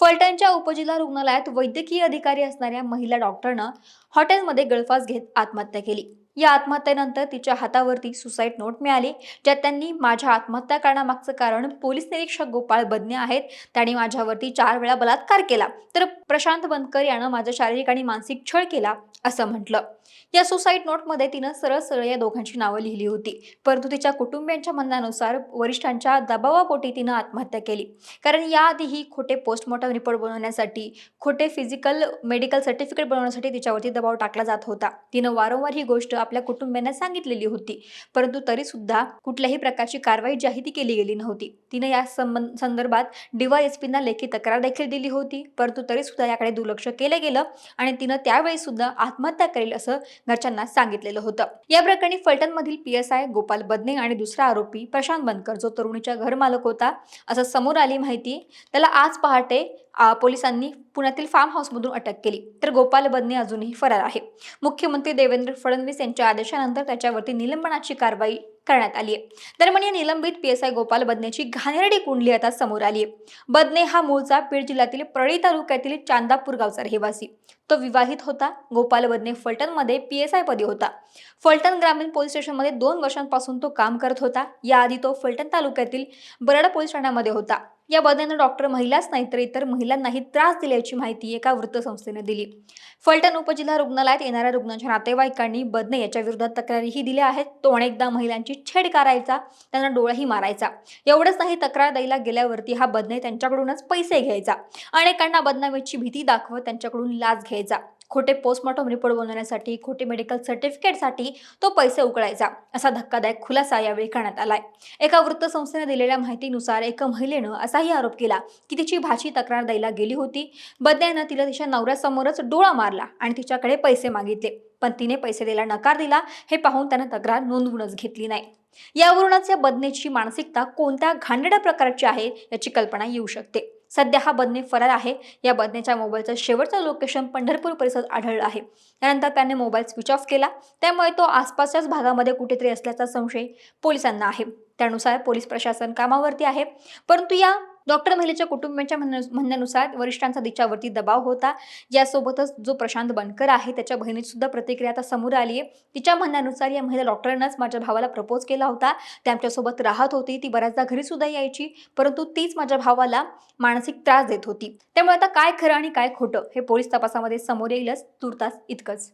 फलटणच्या उपजिल्हा रुग्णालयात वैद्यकीय अधिकारी असणाऱ्या महिला डॉक्टरनं हॉटेलमध्ये गळफास घेत आत्महत्या केली. या आत्महत्येनंतर तिच्या हातावरती सुसाईड नोट मिळाली ज्यात त्यांनी माझ्या आत्महत्या करण्यामागचं कारण पोलीस निरीक्षक गोपाळ बदने आहेत. त्यांनी माझ्यावरती चार वेळा बलात्कार केला. तर प्रशांत बनकर यानं माझा शारीरिक आणि मानसिक छळ केला असं म्हटलं. या सुसाईड नोटमध्ये तिनं सरळ सरळ या दोघांची नावं लिहिली होती. परंतु तिच्या कुटुंबियांच्या म्हणण्यानुसार वरिष्ठांच्या दबावापोटी तिनं आत्महत्या केली. कारण याआधीही खोटे पोस्टमॉर्टम रिपोर्ट बनवण्यासाठी खोटे फिजिकल मेडिकल सर्टिफिकेट बनवण्यासाठी तिच्यावरती दबाव टाकला जात होता. तिनं वारंवार ही गोष्ट आपल्या कुटुंबियांना सांगितलेली होती. परंतु तरी सुद्धा कुठल्याही प्रकारची कारवाई जाहीर ती केली गेली नव्हती. तिनं या संबंध संदर्भात डीवायएसपींना लेखी तक्रार देखील दिली होती. परंतु तरी सुद्धा याकडे दुर्लक्ष केलं गेलं आणि तिनं त्यावेळी सुद्धा आत्महत्या करेल असं घरच्यांना सांगितलेलं होतं. या प्रकरणी फलटणमधील P S I Gopal Badne आणि दुसरा आरोपी प्रशांत बनकर जो तरुणीच्या घरमालक होता असं समोर आली माहिती त्याला आज पहाटे पोलिसांनी पुण्यातील फार्म हाऊसमधून अटक केली. तर गोपाल बदने अजूनही फरार आहे. मुख्यमंत्री देवेंद्र फडणवीस यांच्या आदेशानंतर त्याच्यावरती निलंबनाची कारवाई करण्यात आली आहे. दरम्यान या निलंबित पी एस आय गोपाल बदनेची घाणेरडी कुंडली आता समोर आली आहे. बदने हा मूळचा बीड जिल्ह्यातील परळी तालुक्यातील चांदापूर गावचा रहिवासी. तो विवाहित होता. गोपाल बदने फलटणमध्ये पी एस आय पदी होता. फलटण ग्रामीण पोलीस स्टेशनमध्ये दोन वर्षांपासून तो काम करत होता. याआधी तो फलटण तालुक्यातील बरड पोलीस ठाण्यामध्ये होता. या बदनेनं डॉक्टर महिलाच नाही तर इतर महिलांनाही त्रास दिल्याची माहिती एका वृत्तसंस्थेने दिली. फलटण उपजिल्हा रुग्णालयात येणाऱ्या रुग्णांच्या नातेवाईकांनी बदने याच्या विरोधात तक्रारीही दिल्या आहेत. तो अनेकदा महिलांची छेड करायचा त्यांना डोळाही मारायचा. एवढंच नाही तक्रार द्यायला गेल्यावरती हा बदने त्यांच्याकडूनच पैसे घ्यायचा. अनेकांना बदनामीची भीती दाखवत त्यांच्याकडून लाच घ्यायचा. खोटे पोस्टमॉर्टम रिपोर्ट बनवण्यासाठी खोटे मेडिकल सर्टिफिकेटसाठी तो पैसे उकळायचा. असा धक्कादायक खुलासा यावेळी करण्यात आलाय. एका वृत्तसंस्थेने दिलेल्या माहितीनुसार एका महिलेनं असाही आरोप केला की तिची भाची तक्रार द्यायला गेली होती. बदल्यानं तिला तिच्या नवऱ्यासमोरच डोळा मारला आणि तिच्याकडे पैसे मागितले. पण तिने पैसे द्यायला नकार दिला हे पाहून त्यानं तक्रार नोंदवूनच घेतली नाही. यावरूनच या बदनेची मानसिकता कोणत्या घाणेरड्या प्रकारची आहे याची कल्पना येऊ शकते. सध्या हा बदने फरार आहे. या बदनेच्या मोबाईलचं शेवटचं लोकेशन पंढरपूर परिसरात आढळलं आहे. त्यानंतर त्याने मोबाईल स्विच ऑफ केला. त्यामुळे तो आसपासच्याच भागामध्ये कुठेतरी असल्याचा संशय पोलिसांना आहे. त्यानुसार पोलीस प्रशासन कामावरती आहे. परंतु या डॉक्टर महिलेच्या कुटुंबियांच्या म्हणण्यानुसार वरिष्ठांचा तिच्यावरती दबाव होता. यासोबतच जो प्रशांत बनकर आहे त्याच्या बहिणीची सुद्धा प्रतिक्रिया आता समोर आली आहे. तिच्या म्हणण्यानुसार या महिला डॉक्टरनंच माझ्या भावाला प्रपोज केला होता. ते आमच्यासोबत राहत होती. ती बऱ्याचदा घरी सुद्धा यायची परंतु तीच माझ्या भावाला मानसिक त्रास देत होती. त्यामुळे आता काय खरं आणि काय खोटं हे पोलीस तपासामध्ये समोर येईलच. तुर्तास इतकंच.